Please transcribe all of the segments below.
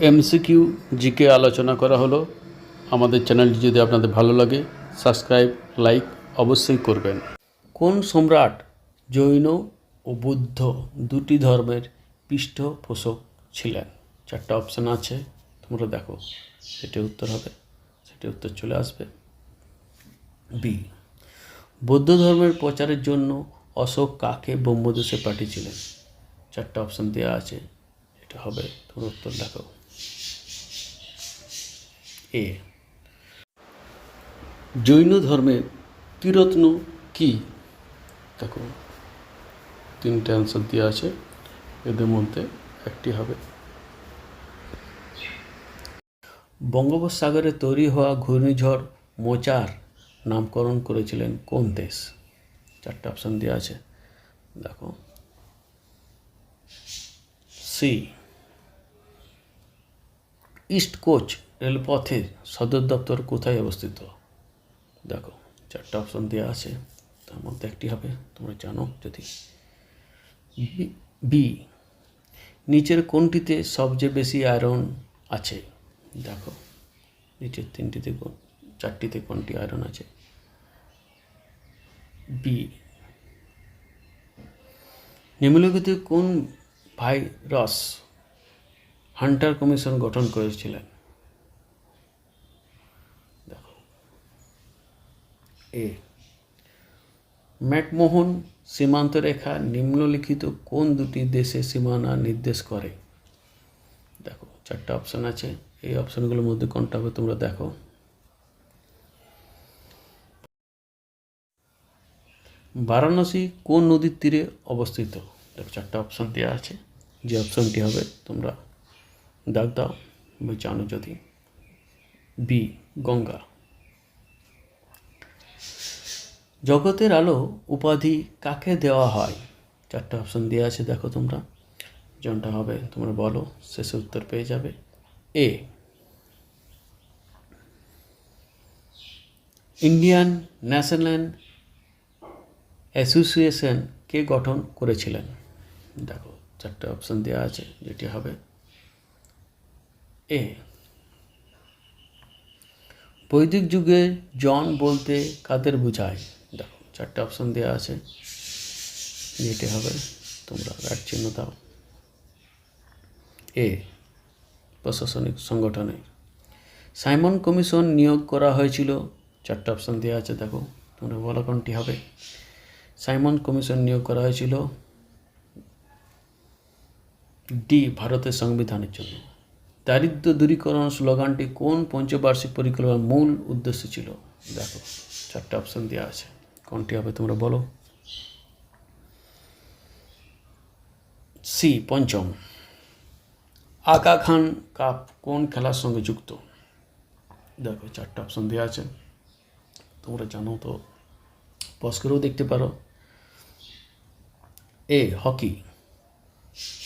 MCQ GK আলোচনা করা হলো। আমাদের চ্যানেলটি যদি আপনাদের ভালো লাগে, সাবস্ক্রাইব, লাইক অবশ্যই করবেন। কোন সম্রাট, জৈন ও বুদ্ধ দুটি ধর্মের পৃষ্ঠপোষক ছিলেন? চারটা অপশান আছে, তোমরা দেখো। সেটি উত্তর হবে সেটি উত্তর চলে আসবে। বি বৌদ্ধ ধর্মের প্রচারের জন্য অশোক কাকে ব্রহ্মদেশে পাঠিয়েছিলেন? চারটা অপশান দেওয়া আছে, এটা হবে, তোমরা উত্তর দেখো। এ। জৈন ধর্মের ত্রিরত্ন কি? দেখো, তিনটে অ্যান্সার দেওয়া আছে। এদের মধ্যে একটি হবে। বঙ্গোপসাগরে তৈরি হওয়া ঘূর্ণিঝড় মোচার নামকরণ করেছিলেন কোন দেশ? চারটা অপশান দেওয়া আছে। দেখো, সি। ইস্ট কোচ রেলপথের সদর দপ্তর কোথায় অবস্থিত? দেখো, চারটা অপশন দেওয়া আছে। তার মধ্যে একটি হবে, তোমরা জানো যদি। বি- নিচের কোনটিতে সবচেয়ে বেশি আয়রন আছে? দেখো, নিচের তিনটিতে কোন- চারটিতে কোনটি আয়রন আছে? বি নিম্নলিখিত কোন ভাইরাস হান্টার কমিশন গঠন করেছিলেন। দেখো। এ। ম্যাকমোহন সীমান্ত রেখা নিম্নলিখিত কোন দুটি দেশে সীমানা নির্দেশ করে? দেখো, চারটা অপশান আছে। এই অপশানগুলোর মধ্যে কোনটা হবে তোমরা দেখো। বারাণসী কোন নদীর তীরে অবস্থিত? দেখো, চারটা অপশান দেওয়া আছে। যে অপশানটি হবে, তোমরা দাগ দাও বা জানো যদি? বি, গঙ্গা। জগতের আলো উপাধি কাকে দেওয়া হয়? চারটা অপশন দেওয়া আছে, দেখো তোমরা। যেমনটা হবে, তোমরা বলো, শেষে উত্তর পেয়ে যাবে। এ, ইন্ডিয়ান ন্যাশনাল অ্যাসোসিয়েশন কে গঠন করেছিলেন? দেখো, চারটে অপশন দেওয়া আছে, যেটি হবে এ। বৈদিক যুগে জন বলতে কাদের বোঝায়? দেখো, চারটে অপশন দেওয়া আছে। যেটি হবে, তোমরা রাইট চিহ্ন দাও। এ, প্রশাসনিক সংগঠনে। সাইমন কমিশন নিয়োগ করা হয়েছিল। চারটে অপশন দেওয়া আছে, দেখো, তোমরা বলো কোনটি হবে। সাইমন কমিশন নিয়োগ করা হয়েছিল ডি, ভারতের সংবিধানের জন্য। দারিদ্র দূরীকরণ স্লোগানটি কোন পঞ্চবার্ষিক পরিকল্পনার মূল উদ্দেশ্য ছিল? দেখো, চারটে অপশন দেওয়া আছে। কোনটি হবে তোমরা বলো? সি, পঞ্চম। আকা খান কাপ কোন খেলার সঙ্গে যুক্ত? দেখো, চারটে অপশন দেওয়া আছে। তোমরা জানো তো পজ করেও দেখতে পারো। এ, হকি।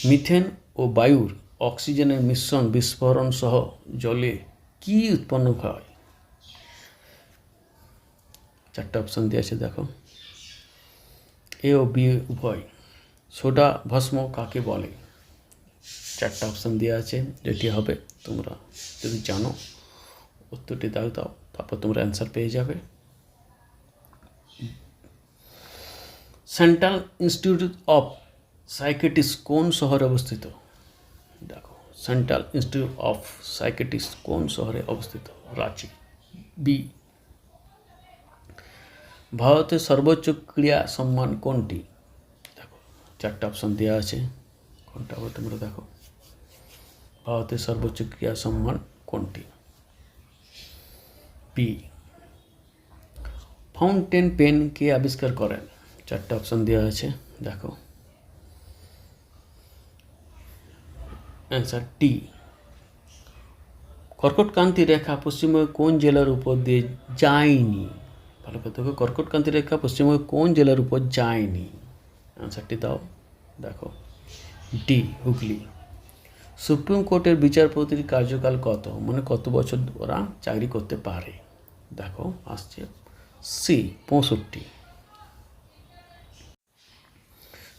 মিথেন ও বায়ুর অক্সিজেনের মিশ্রণ বিস্ফোরণ সহ জলে কি উৎপন্ন হয়? চারটা অপশন দিয়ে আছে, দেখো। এ ও বি উভয়। সোডা ভস্ম কাকে বলে? চারটা অপশন দেওয়া আছে, যেটি হবে তোমরা যদি জানো, উত্তরটি দাও দাও তারপর তোমরা অ্যান্সার পেয়ে যাবে। সেন্ট্রাল ইনস্টিটিউট অফ সাইকেটিস কোন শহরে অবস্থিত? দেখো সেন্ট্রাল ইনস্টিটিউট অফ সাইকেটিস কোন শহরে অবস্থিত রাঁচি বি ভারতের সর্বোচ্চ ক্রীড়া সম্মান কোনটি দেখো চারটা অপশন দেওয়া আছে কোনটা হবে তোমরা দেখো ভারতের সর্বোচ্চ ক্রীড়া সম্মান কোনটি বি ফাউন্টেন পেন কে আবিষ্কার করেন চারটা অপশন দেওয়া আছে দেখো অ্যান্সার টি কর্কটকান্তি রেখা পশ্চিমবঙ্গের কোন জেলার উপর দিয়ে যায়নি? ভালো কথা দেখো কর্কটকান্তি রেখা পশ্চিমবঙ্গের কোন জেলার উপর যায়নি? অ্যান্সারটি দাও, দেখো। ডি হুগলি। সুপ্রিম কোর্টের বিচারপতির কার্যকাল কত? মানে কত বছর ওরা চাকরি করতে পারে? দেখো, আসছে সি পঁয়ষট্টি।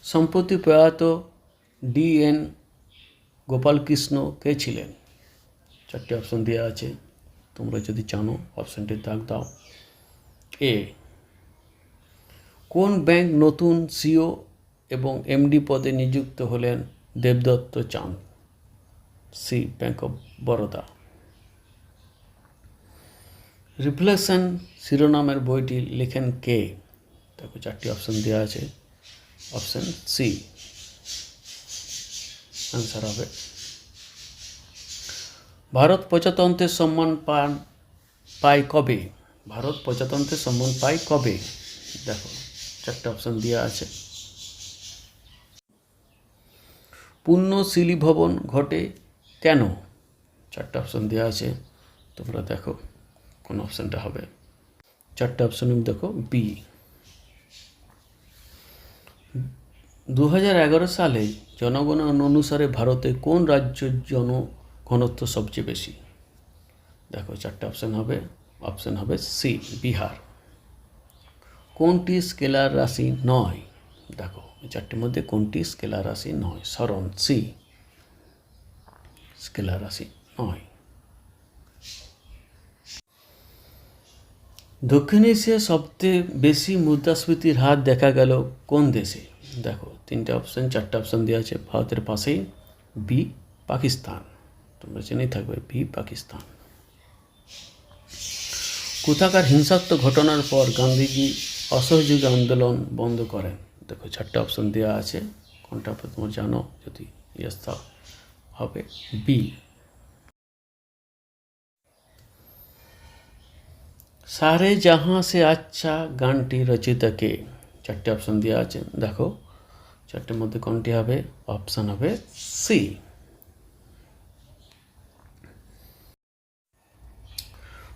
সম্প্রতি প্রয়াত ডি এন গোপালকৃষ্ণ কে ছিলেন? চারটি অপশন দেওয়া আছে। তোমরা যদি জানো অপশনটি দাগ দাও। এ কোন ব্যাংক নতুন সিও এবং এমডি পদে নিযুক্ত হলেন Debadatta Chand? C bank of Baroda reflection শিরোনামের বইটি লেখেন কে? দেখো, চারটি অপশন দেওয়া আছে। অপশন সি আনসার হবে। ভারত প্রজাতন্ত্রের সম্মান পান, পায় কবে? ভারত প্রজাতন্ত্রের সম্মান পায় কবে? দেখো, চারটে অপশন দেওয়া আছে। পূর্ণ শিলি ভবন ঘটে কেন? চারটে অপশন দেওয়া আছে। তোমরা দেখো কোন অপশানটা হবে। চারটে অপশন দেখো বি দু সালে জনগণনা অনুসারে ভারতে কোন রাজ্যের জনঘনত্ব সবচেয়ে বেশি? দেখো চারটে অপশন হবে। অপশন হবে সি বিহার। কোনটি স্কেলার রাশি নয়? দেখো চারটির মধ্যে কোনটি স্কেলার রাশি নয়? সরণ সি স্কেলার রাশি নয়। দক্ষিণ এশিয়ায় সবচেয়ে বেশি মুদ্রাস্ফীতির হার দেখা গেল কোন দেশে? দেখো তিনটে অপশন চারটে অপশন দেওয়া আছে ভারতের পাশেই বি পাকিস্তান। তোমরা জেনেই থাকবে বি পাকিস্তান। কোথাকার হিংসাত্মক ঘটনার পর গান্ধীজি অসহযোগী আন্দোলন বন্ধ করেন? দেখো, চারটে অপশন দেওয়া আছে। কোনটা তোমরা জানো, যদি ইয়েস হবে বি সারে জাহাঁ সে আচ্ছা গানটি রচিত কে চারটে অপশন দেওয়া আছে। দেখো চারটের মধ্যে কোনটি হবে? অপশান হবে সি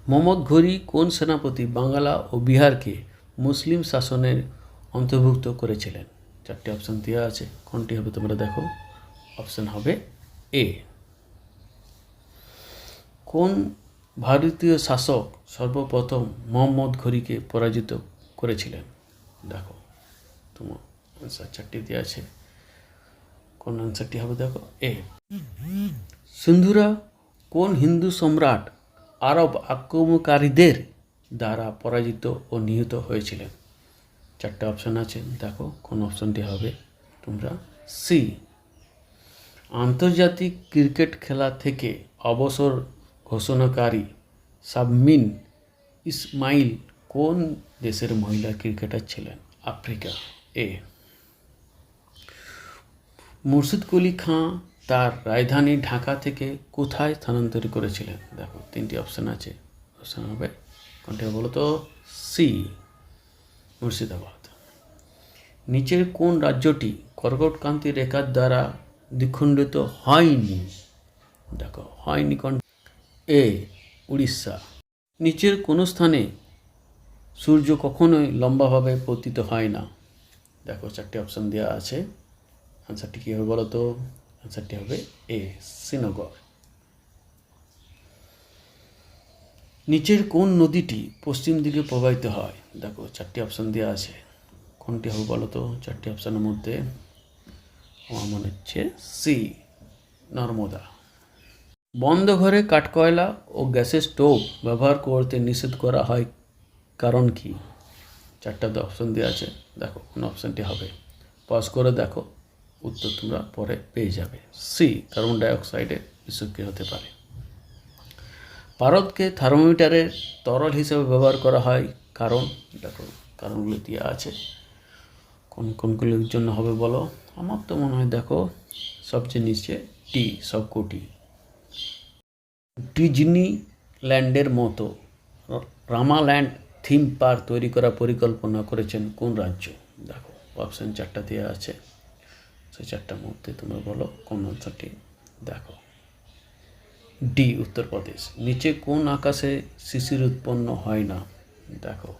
মোহাম্মদ ঘুরি কোন সেনাপতি বাংলা ও বিহারকে মুসলিম শাসনের অন্তর্ভুক্ত করেছিলেন? চারটি অপশন দেওয়া আছে। কোনটি হবে তোমরা দেখো। অপশান হবে এ কোন ভারতীয় শাসক সর্বপ্রথম মোহাম্মদ ঘুরিকে পরাজিত করেছিলেন? দেখো তোমার আনসার চারটি দেওয়া আছে। কোন আনসারটি হবে দেখো? এ। সিন্ধুরা কোন হিন্দু সম্রাট আরব আক্রমণকারীদের দ্বারা পরাজিত ও নিহত হয়েছিলেন? চারটে অপশন আছে, দেখো কোন অপশনটি হবে। তোমরা সি আন্তর্জাতিক ক্রিকেট খেলা থেকে অবসর ঘোষণাকারী সাবমিন ইসমাইল কোন দেশের মহিলা ক্রিকেটার ছিলেন? আফ্রিকা। এ। মুর্শিদ কুলি খাঁ তার রাজধানী ঢাকা থেকে কোথায় স্থানান্তর করেছিলেন? দেখো, তিনটি অপশান আছে। অপশান হবে, কোনটা বলো তো সি মুর্শিদাবাদ। নিচের কোন রাজ্যটি কর্কটকান্তি রেখার দ্বারা দ্বিখণ্ডিত হয়নি? দেখো, হয়নি কোন? এ উড়িষ্যা। নিচের কোনো স্থানে সূর্য কখনোই লম্বাভাবে পতিত হয় না। দেখো, চারটি অপশন দেওয়া আছে। আনসারটি কী হবে বলো তো আনসারটি হবে এ শ্রীনগর নিচের কোন নদীটি পশ্চিম দিকে প্রবাহিত হয়? দেখো, চারটি অপশন দেওয়া আছে। কোনটি হবে বলো তো চারটি অপশানের মধ্যে আমার মনে হচ্ছে সি নর্মদা। বন্ধ ঘরে কাঠকয়লা ও গ্যাসের স্টোভ ব্যবহার করতে নিষেধ করা হয় কারণ কি? চারটা অপশন দেওয়া আছে। দেখো, কোন অপশানটি হবে। পজ করে দেখো। উত্তর তোমরা পরে পেয়ে যাবে। সি কার্বন ডাইঅক্সাইডের বিষক্রিয়া হতে পারে। ভারতকে থার্মোমিটারের তরল হিসেবে ব্যবহার করা হয়। কারণ দেখো কারণগুলো দেওয়া আছে? কোন কোনগুলির জন্য হবে বলো? আমার তো মনে হয় দেখো, সবচেয়ে নিচে টি সবকটি। ডিজনি ল্যান্ডের মতো রামাল্যান্ড থিম পার্ক তৈরি করার পরিকল্পনা করেছেন কোন রাজ্য? দেখো অপশান চারটা দেওয়া আছে। সেই চারটার মধ্যে তোমরা বলো, কোন অঞ্চলটি দেখো। ডি, উত্তরপ্রদেশ। নিচে কোন আকাশে শিশির উৎপন্ন হয় না? দেখো,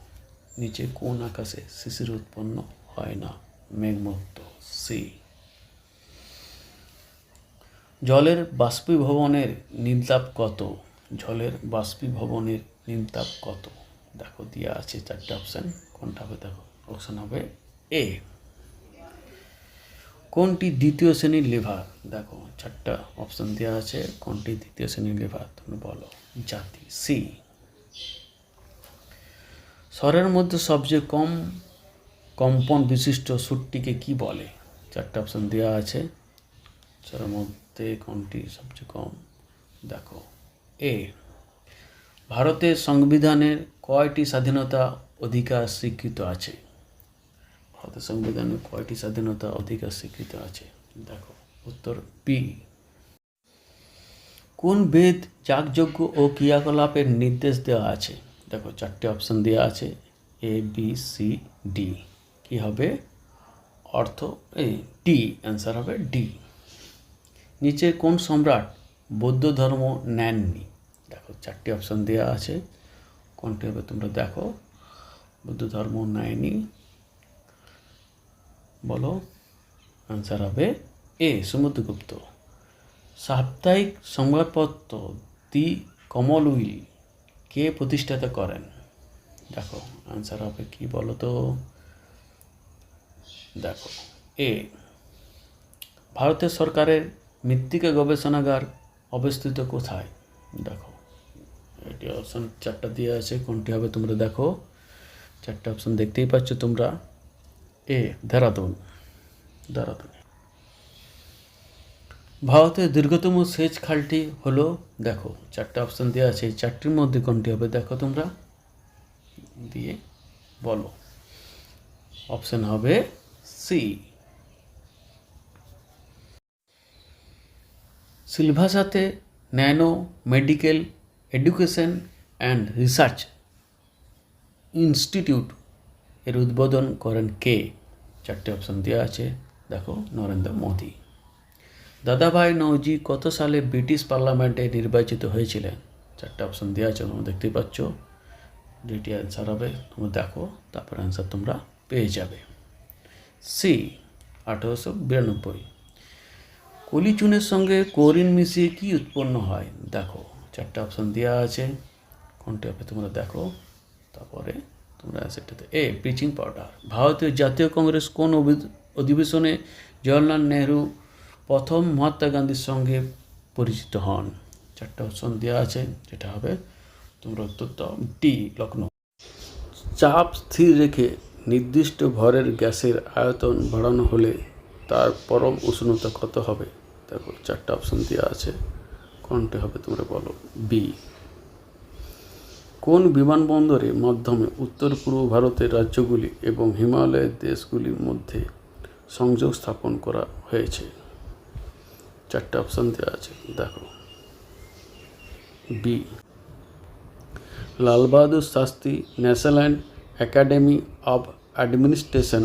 নিচে কোন আকাশে শিশির উৎপন্ন হয় না? মেঘমুক্ত। সি, জলের বাষ্পীভবনের নিমতাপ কত? জলের বাষ্পীভবনের নিমতাপ কত? দেখো দেওয়া আছে চারটে অপশান কোনটা হবে? দেখো অপশান হবে এ কোনটি দ্বিতীয় শ্রেণির লিভার দেখো, চারটা অপশন দেওয়া আছে, কোনটি দ্বিতীয় শ্রেণির লিভার তুমি বলো, জাতি সি স্বরের মধ্যে সবচেয়ে কম কম্পন বিশিষ্ট সুরটিকে কি বলে? চারটা অপশন দেওয়া আছে। স্বরের মধ্যে কোনটি সবচেয়ে কম? দেখো এ ভারতের সংবিধানের কয়টি স্বাধীনতা অধিকার স্বীকৃত আছে? ভারতের সংবিধানে কয়টি স্বাধীনতা অধিকার স্বীকৃত আছে। দেখো, উত্তর পি। কোন বেদ যাগযজ্ঞ ও ক্রিয়াকলাপের নির্দেশ দেওয়া আছে? দেখো, চারটে অপশন দেওয়া আছে এ বি সি ডি কি হবে? অর্থ এই ডি অ্যান্সার হবে ডি নিচে কোন সম্রাট বৌদ্ধ ধর্ম নেননি? দেখো, চারটি অপশন দেওয়া আছে। কোনটি হবে তোমরা দেখো। বৌদ্ধ ধর্ম নেয়নি। বলো। আনসার হবে এ সমুদ্রগুপ্ত সাপ্তাহিক সংবাদপত্র দি কমল উইল কে প্রতিষ্ঠাতা করেন? দেখো, আনসার হবে কি বলো তো দেখো, এ, ভারতের সরকারের মৃত্তিকা গবেষণাগার অবস্থিত কোথায়? দেখো, এটি অপশন চারটা দিয়ে আছে, কোনটি হবে তোমরা দেখো। চারটা অপশন দেখতেই পাচ্ছ তোমরা। এ, দেরাদুন দেরাদুন। ভারতের দীর্ঘতম সেচ খালটি হলো, দেখো, চারটা অপশান দেওয়া আছে, এই চারটির মধ্যে কোনটি হবে দেখো তোমরা? দিয়ে বলো। অপশান হবে C সিলভাসাতে nano medical education and research institute এর উদ্বোধন করেন কে? চারটে অপশন দেওয়া আছে। দেখো, নরেন্দ্র মোদী। দাদাভাই নৌজি কত সালে ব্রিটিশ পার্লামেন্টে নির্বাচিত হয়েছিলেন? চারটে অপশন দেওয়া আছে, তোমরা দেখতেই পাচ্ছ। যেটি অ্যান্সার হবে, তোমরা দেখো, তারপর অ্যান্সার তোমরা পেয়ে যাবে। সি আঠারোশো বিরানব্বই। কলিচুনের সঙ্গে কোরিন মিশিয়ে কি উৎপন্ন হয়? দেখো, চারটে অপশন দেওয়া আছে। কোনটি হবে তোমরা দেখো, তারপরে তোমরা অ্যান্সারটাতে এ, ব্লিচিং পাউডার। ভারতীয় জাতীয় কংগ্রেস কোন অধিবেশনে জওয়াহরলাল নেহরু প্রথম মহাত্মা গান্ধীর সঙ্গে পরিচিত হন? চারটে অপশন দেওয়া আছে, যেটা হবে তোমরা উত্তর ডি লখনৌ। চাপ স্থির রেখে নির্দিষ্ট ভরের গ্যাসের আয়তন বাড়ানো হলে তার পরম উষ্ণতা কত হবে? দেখো, চারটা অপশন দেওয়া আছে। কোনটি হবে তোমরা বলো? বি কোন বিমানবন্দরের মাধ্যমে উত্তর পূর্ব ভারতের রাজ্যগুলি এবং হিমালয়ের দেশগুলির মধ্যে সংযোগ স্থাপন করা হয়েছে? চারটা অপশন দেওয়া আছে, দেখো। B Lal Bahadur Shastri national academy of administration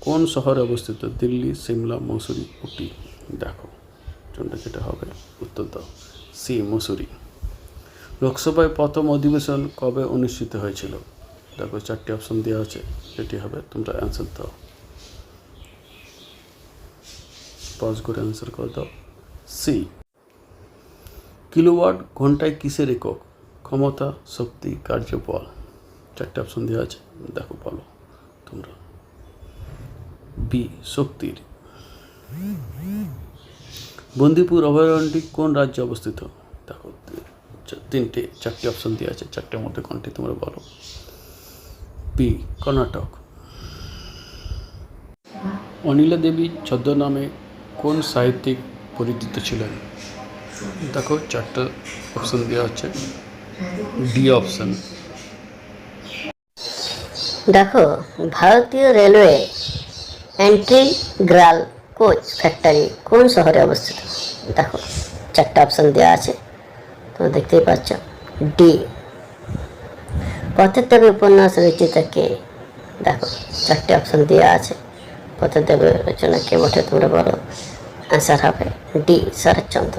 কোন শহরে অবস্থিত? দিল্লি, সিমলা, মসুরি, উটি। দেখো যেটা হবে? উত্তর দাও। সি মসুরি। লোকসভায় প্রথম অধিবেশন কবে অনুষ্ঠিত হয়েছিল? দেখো, চারটি অপশন দেওয়া আছে যেটি হবে, তোমরা অ্যান্সার দাও। পজ করে অ্যান্সার করে দাও। সি কিলোওয়াট ঘন্টায় কিসের একক? ক্ষমতা, শক্তি, কার্যবল। চারটে অপশন দেওয়া আছে, দেখো, বলো, তোমরা। বি শক্তির। বন্দিপুর অভয়ারণ্যটি কোন রাজ্যে অবস্থিত? দেখো তিনটে, চারটি অপশন দেওয়া আছে, চারটের মধ্যে কোনটি তোমরা বলো? বি কর্ণাটক। অনিলা দেবী ছদ্মনামে কোন সাহিত্যিক পরিচিত ছিলেন? দেখো, চারটা অপশন দেওয়া আছে। ডি অপশন দেখো, ভারতীয় রেলওয়ে অ্যান্টিগ্রাল কোচ ফ্যাক্টরি কোন শহরে অবস্থিত? দেখো, চারটা অপশন দেওয়া আছে। তোমরা দেখতেই পাচ্ছ। ডি। পথের উপন্যাস রচিতা কে দেখো, চারটে অপশন দেওয়া আছে। পথের দেবে রচনা কে বটে, তোমরা বলো। অ্যান্সার হবে ডি, শরৎচন্দ্র।